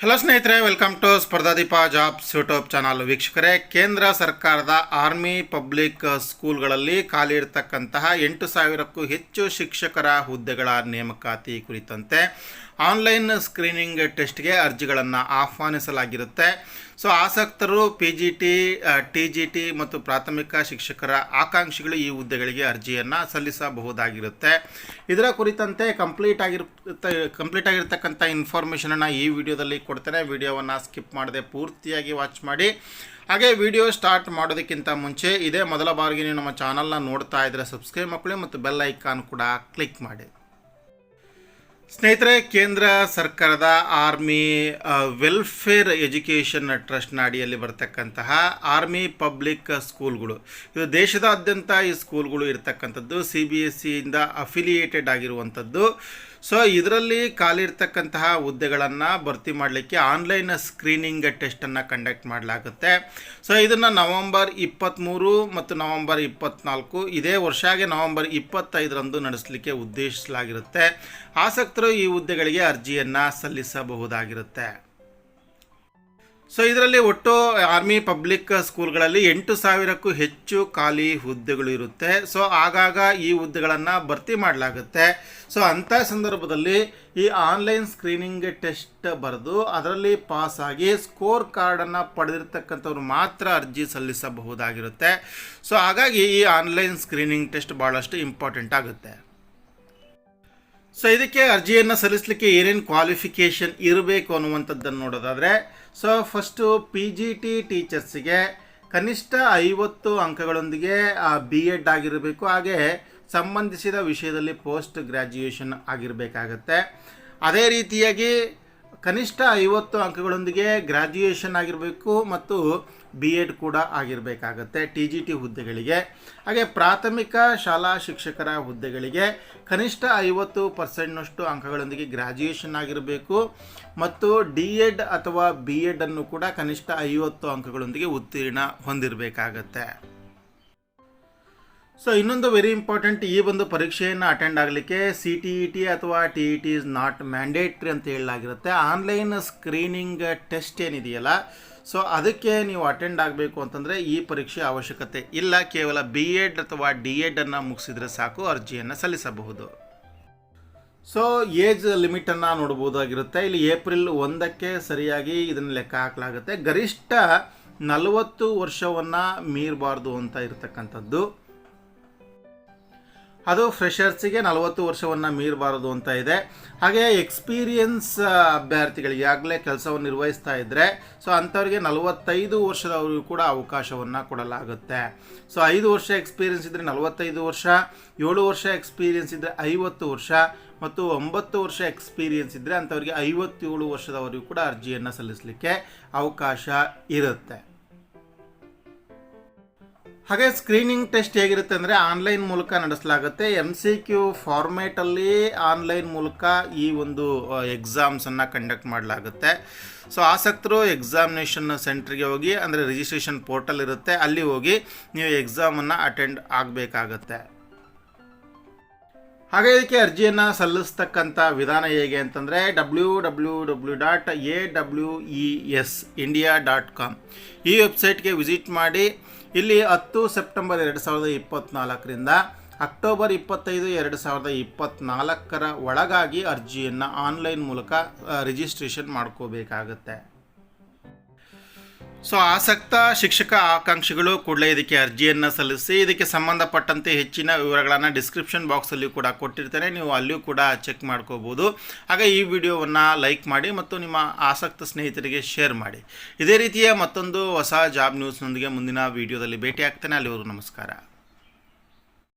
Hello ಸ್ನೇಹಿತರೆ. Welcome to Spardhadeepa jobs YouTube channel ವೀಕ್ಷಕರೇ, ಕೇಂದ್ರ ಸರ್ಕಾರದ ಆರ್ಮಿ ಪಬ್ಲಿಕ್ ಸ್ಕೂಲ್ಗಳಲ್ಲಿ ಖಾಲಿ ಇರತಕ್ಕಂತಹ ಎಂಟು ಸಾವಿರಕ್ಕೂ ಹೆಚ್ಚು ಶಿಕ್ಷಕರ ಹುದ್ದೆಗಳ ನೇಮಕಾತಿ ಕುರಿತಂತೆ ಆನ್ಲೈನ್ ಸ್ಕ್ರೀನಿಂಗ್ ಟೆಸ್ಟ್ಗೆ ಅರ್ಜಿಗಳನ್ನು ಆಹ್ವಾನಿಸಲಾಗಿರುತ್ತೆ. ಸೊ, ಆಸಕ್ತರು P G T T G T ಮತ್ತು ಪ್ರಾಥಮಿಕ ಶಿಕ್ಷಕರ ಆಕಾಂಕ್ಷಿಗಳು ಈ ಹುದ್ದೆಗಳಿಗೆ ಅರ್ಜಿಯನ್ನು ಸಲ್ಲಿಸಬಹುದಾಗಿರುತ್ತೆ. ಇದರ ಕುರಿತಂತೆ ಕಂಪ್ಲೀಟ್ ಆಗಿರುತ್ತೆ, ಕಂಪ್ಲೀಟ್ ಆಗಿರ್ತಕ್ಕಂಥ ಇನ್ಫಾರ್ಮೇಷನನ್ನು ಈ ವಿಡಿಯೋದಲ್ಲಿ ಕೊಡ್ತೇನೆ. ವಿಡಿಯೋವನ್ನು ಸ್ಕಿಪ್ ಮಾಡದೆ ಪೂರ್ತಿಯಾಗಿ ವಾಚ್ ಮಾಡಿ. ಹಾಗೆ ವಿಡಿಯೋ ಸ್ಟಾರ್ಟ್ ಮಾಡೋದಕ್ಕಿಂತ ಮುಂಚೆ ಇದೇ ಮೊದಲ ಬಾರಿಗೆ ನೀವು ನಮ್ಮ ಚಾನಲ್ನ ನೋಡ್ತಾ ಇದ್ದರೆ ಸಬ್ಸ್ಕ್ರೈಬ್ ಮಾಡ್ಕೊಳ್ಳಿ ಮತ್ತು ಬೆಲ್ ಐಕಾನ್ ಕೂಡ ಕ್ಲಿಕ್ ಮಾಡಿ. ಸ್ನೇಹಿತರೆ, ಕೇಂದ್ರ ಸರ್ಕಾರದ ಆರ್ಮಿ ವೆಲ್ಫೇರ್ ಎಜುಕೇಷನ್ ಟ್ರಸ್ಟ್ನ ಅಡಿಯಲ್ಲಿ ಬರ್ತಕ್ಕಂತಹ ಆರ್ಮಿ ಪಬ್ಲಿಕ್ ಸ್ಕೂಲ್ಗಳು. ಇದು ದೇಶದಾದ್ಯಂತ ಈ ಸ್ಕೂಲ್ಗಳು ಇರತಕ್ಕಂಥದ್ದು, ಸಿ ಬಿ ಎಸ್ ಸಿಯಿಂದ ಅಫಿಲಿಯೇಟೆಡ್ ಆಗಿರುವಂಥದ್ದು. ಸೊ ಇದರಲ್ಲಿ ಖಾಲಿ ಇರ್ತಕ್ಕಂತಹ ಹುದ್ದೆಗಳನ್ನು ಭರ್ತಿ ಮಾಡಲಿಕ್ಕೆ ಆನ್ಲೈನ್ ಸ್ಕ್ರೀನಿಂಗ್ ಟೆಸ್ಟನ್ನು ಕಂಡಕ್ಟ್ ಮಾಡಲಾಗುತ್ತೆ. ಸೊ ಇದನ್ನು ನವಂಬರ್ ಇಪ್ಪತ್ತ್ಮೂರು ಮತ್ತು ನವಂಬರ್ ಇಪ್ಪತ್ತ್ನಾಲ್ಕು ಇದೇ ವರ್ಷಾಗೆ ನವಂಬರ್ ಇಪ್ಪತ್ತೈದರಂದು ನಡೆಸಲಿಕ್ಕೆ ಉದ್ದೇಶಿಸಲಾಗಿರುತ್ತೆ. ಆಸಕ್ತರು ಈ ಹುದ್ದೆಗಳಿಗೆ ಅರ್ಜಿಯನ್ನು ಸಲ್ಲಿಸಬಹುದಾಗಿರುತ್ತೆ. ಸೊ ಇದರಲ್ಲಿ ಒಟ್ಟು ಆರ್ಮಿ ಪಬ್ಲಿಕ್ ಸ್ಕೂಲ್ಗಳಲ್ಲಿ ಎಂಟು ಸಾವಿರಕ್ಕೂ ಹೆಚ್ಚು ಖಾಲಿ ಹುದ್ದೆಗಳು ಇರುತ್ತೆ. ಸೊ ಆಗಾಗ ಈ ಹುದ್ದೆಗಳನ್ನು ಭರ್ತಿ ಮಾಡಲಾಗುತ್ತೆ. ಸೊ ಅಂಥ ಸಂದರ್ಭದಲ್ಲಿ ಈ ಆನ್ಲೈನ್ ಸ್ಕ್ರೀನಿಂಗ್ ಟೆಸ್ಟ್ ಬರೆದು ಅದರಲ್ಲಿ ಪಾಸಾಗಿ ಸ್ಕೋರ್ ಕಾರ್ಡನ್ನು ಪಡೆದಿರ್ತಕ್ಕಂಥವ್ರು ಮಾತ್ರ ಅರ್ಜಿ ಸಲ್ಲಿಸಬಹುದಾಗಿರುತ್ತೆ. ಸೊ ಹಾಗಾಗಿ ಈ ಆನ್ಲೈನ್ ಸ್ಕ್ರೀನಿಂಗ್ ಟೆಸ್ಟ್ ಭಾಳಷ್ಟು ಇಂಪಾರ್ಟೆಂಟ್ ಆಗುತ್ತೆ. ಸೊ ಇದಕ್ಕೆ ಅರ್ಜಿಯನ್ನು ಸಲ್ಲಿಸಲಿಕ್ಕೆ ಏನೇನು ಕ್ವಾಲಿಫಿಕೇಷನ್ ಇರಬೇಕು ಅನ್ನುವಂಥದ್ದನ್ನು ನೋಡೋದಾದರೆ so first P G T ಟೀಚರ್ಸಿಗೆ ಕನಿಷ್ಠ ಐವತ್ತು ಅಂಕಗಳೊಂದಿಗೆ ಬಿ ಎಡ್ ಆಗಿರಬೇಕು. ಹಾಗೆ ಸಂಬಂಧಿಸಿದ ವಿಷಯದಲ್ಲಿ ಪೋಸ್ಟ್ ಗ್ರ್ಯಾಜುಯೇಷನ್ ಆಗಿರಬೇಕಾಗತ್ತೆ. ಅದೇ ರೀತಿಯಾಗಿ ಕನಿಷ್ಠ ಐವತ್ತು ಅಂಕಗಳೊಂದಿಗೆ ಗ್ರ್ಯಾಜುಯೇಷನ್ ಆಗಿರಬೇಕು ಮತ್ತು ಬಿ ಎಡ್ ಕೂಡ ಆಗಿರಬೇಕಾಗತ್ತೆ ಟಿ ಜಿ ಟಿ ಹುದ್ದೆಗಳಿಗೆ. ಹಾಗೆ ಪ್ರಾಥಮಿಕ ಶಾಲಾ ಶಿಕ್ಷಕರ ಹುದ್ದೆಗಳಿಗೆ ಕನಿಷ್ಠ ಐವತ್ತು ಪರ್ಸೆಂಟ್ನಷ್ಟು ಅಂಕಗಳೊಂದಿಗೆ ಗ್ರ್ಯಾಜುಯೇಷನ್ ಆಗಿರಬೇಕು ಮತ್ತು ಡಿ ಎಡ್ ಅಥವಾ ಬಿ ಎಡನ್ನು ಕೂಡ ಕನಿಷ್ಠ ಐವತ್ತು ಅಂಕಗಳೊಂದಿಗೆ ಉತ್ತೀರ್ಣ ಹೊಂದಿರಬೇಕಾಗತ್ತೆ. ಸೊ ಇನ್ನೊಂದು ವೆರಿ ಇಂಪಾರ್ಟೆಂಟ್ ಈ ಒಂದು ಪರೀಕ್ಷೆಯನ್ನು ಅಟೆಂಡ್ ಆಗಲಿಕ್ಕೆ ಸಿ ಟಿ ಇ ಟಿ ಅಥವಾ T E T is not mandatory ಅಂತ ಹೇಳಲಾಗಿರುತ್ತೆ. ಆನ್ಲೈನ್ ಸ್ಕ್ರೀನಿಂಗ್ ಟೆಸ್ಟ್ ಏನಿದೆಯಲ್ಲ ಸೊ ಅದಕ್ಕೆ ನೀವು ಅಟೆಂಡ್ ಆಗಬೇಕು ಅಂತಂದರೆ ಈ ಪರೀಕ್ಷೆ ಅವಶ್ಯಕತೆ ಇಲ್ಲ. ಕೇವಲ ಬಿ ಎಡ್ ಅಥವಾ ಡಿ ಎಡನ್ನು ಮುಗಿಸಿದರೆ ಸಾಕು, ಅರ್ಜಿಯನ್ನು ಸಲ್ಲಿಸಬಹುದು. ಸೊ ಏಜ್ ಲಿಮಿಟನ್ನು ನೋಡ್ಬೋದಾಗಿರುತ್ತೆ ಇಲ್ಲಿ ಏಪ್ರಿಲ್ ಒಂದಕ್ಕೆ ಸರಿಯಾಗಿ ಇದನ್ನು ಲೆಕ್ಕ ಹಾಕಲಾಗುತ್ತೆ. ಗರಿಷ್ಠ ನಲವತ್ತು ವರ್ಷವನ್ನು ಮೀರಬಾರ್ದು ಅಂತ ಇರತಕ್ಕಂಥದ್ದು. ಅದು ಫ್ರೆಷರ್ಸಿಗೆ ನಲವತ್ತು ವರ್ಷವನ್ನು ಮೀರಬಾರದು ಅಂತ ಇದೆ. ಹಾಗೆ ಎಕ್ಸ್ಪೀರಿಯನ್ಸ್ ಅಭ್ಯರ್ಥಿಗಳಿಗೆ ಆಗಲೇ ಕೆಲಸವನ್ನು ನಿರ್ವಹಿಸ್ತಾ ಇದ್ದರೆ ಸೊ ಅಂಥವ್ರಿಗೆ ನಲವತ್ತೈದು ವರ್ಷದವರಿಗೂ ಕೂಡ ಅವಕಾಶವನ್ನು ಕೊಡಲಾಗುತ್ತೆ. ಸೊ ಐದು ವರ್ಷ ಎಕ್ಸ್ಪೀರಿಯನ್ಸ್ ಇದ್ದರೆ ನಲವತ್ತೈದು ವರ್ಷ, ಏಳು ವರ್ಷ ಎಕ್ಸ್ಪೀರಿಯನ್ಸ್ ಇದ್ದರೆ ಐವತ್ತು ವರ್ಷ, ಮತ್ತು ಒಂಬತ್ತು ವರ್ಷ ಎಕ್ಸ್ಪೀರಿಯನ್ಸ್ ಇದ್ದರೆ ಅಂಥವ್ರಿಗೆ ಐವತ್ತೇಳು ವರ್ಷದವರೆಗೂ ಕೂಡ ಅರ್ಜಿಯನ್ನು ಸಲ್ಲಿಸಲಿಕ್ಕೆ ಅವಕಾಶ ಇರುತ್ತೆ. ಹಾಗೆ ಸ್ಕ್ರೀನಿಂಗ್ ಟೆಸ್ಟ್ ಹೇಗಿರುತ್ತೆ ಅಂದರೆ ಆನ್ಲೈನ್ ಮೂಲಕ ನಡೆಸಲಾಗುತ್ತೆ. ಎಂ ಸಿ ಕ್ಯೂ ಫಾರ್ಮೇಟಲ್ಲಿ ಆನ್ಲೈನ್ ಮೂಲಕ ಈ ಒಂದು ಎಕ್ಸಾಮ್ಸನ್ನು ಕಂಡಕ್ಟ್ ಮಾಡಲಾಗುತ್ತೆ. ಸೊ ಆಸಕ್ತರು ಎಕ್ಸಾಮಿನೇಷನ್ ಸೆಂಟ್ರಿಗೆ ಹೋಗಿ, ಅಂದರೆ ರಿಜಿಸ್ಟ್ರೇಷನ್ ಪೋರ್ಟಲ್ ಇರುತ್ತೆ, ಅಲ್ಲಿ ಹೋಗಿ ನೀವು ಎಕ್ಸಾಮನ್ನು ಅಟೆಂಡ್ ಆಗಬೇಕಾಗತ್ತೆ. ಹಾಗೆ ಇದಕ್ಕೆ ಅರ್ಜಿಯನ್ನು ಸಲ್ಲಿಸ್ತಕ್ಕಂಥ ವಿಧಾನ ಹೇಗೆ ಅಂತಂದರೆ W W W dot A W E S India dot com. ಈ ವೆಬ್ಸೈಟ್ಗೆ ವಿಸಿಟ್ ಮಾಡಿ, ಇಲ್ಲಿ ಹತ್ತು ಸೆಪ್ಟೆಂಬರ್ ಎರಡು ಸಾವಿರದ ಇಪ್ಪತ್ತ್ನಾಲ್ಕರಿಂದ ಅಕ್ಟೋಬರ್ ಇಪ್ಪತ್ತೈದು ಎರಡು ಸಾವಿರದ ಇಪ್ಪತ್ತ್ನಾಲ್ಕರ ಒಳಗಾಗಿ ಅರ್ಜಿಯನ್ನು ಆನ್ಲೈನ್ ಮೂಲಕ ರಿಜಿಸ್ಟ್ರೇಷನ್ ಮಾಡ್ಕೋಬೇಕಾಗತ್ತೆ. ಸೊ ಆಸಕ್ತ ಶಿಕ್ಷಕ ಆಕಾಂಕ್ಷಿಗಳು ಕೂಡಲೇ ಇದಕ್ಕೆ ಅರ್ಜಿಯನ್ನು ಸಲ್ಲಿಸಿ ಇದಕ್ಕೆ ಸಂಬಂಧಪಟ್ಟಂತೆ ಹೆಚ್ಚಿನ ವಿವರಗಳನ್ನು ಡಿಸ್ಕ್ರಿಪ್ಷನ್ ಬಾಕ್ಸಲ್ಲಿ ಕೂಡ ಕೊಟ್ಟಿರ್ತಾರೆ. ನೀವು ಅಲ್ಲಿಯೂ ಕೂಡ ಚೆಕ್ ಮಾಡ್ಕೋಬೋದು. ಹಾಗೆ ಈ ವಿಡಿಯೋವನ್ನು ಲೈಕ್ ಮಾಡಿ ಮತ್ತು ನಿಮ್ಮ ಆಸಕ್ತ ಸ್ನೇಹಿತರಿಗೆ ಶೇರ್ ಮಾಡಿ. ಇದೇ ರೀತಿಯ ಮತ್ತೊಂದು ಹೊಸ ಜಾಬ್ ನ್ಯೂಸ್ನೊಂದಿಗೆ ಮುಂದಿನ ವಿಡಿಯೋದಲ್ಲಿ ಭೇಟಿ ಅಲ್ಲಿವರು ನಮಸ್ಕಾರ.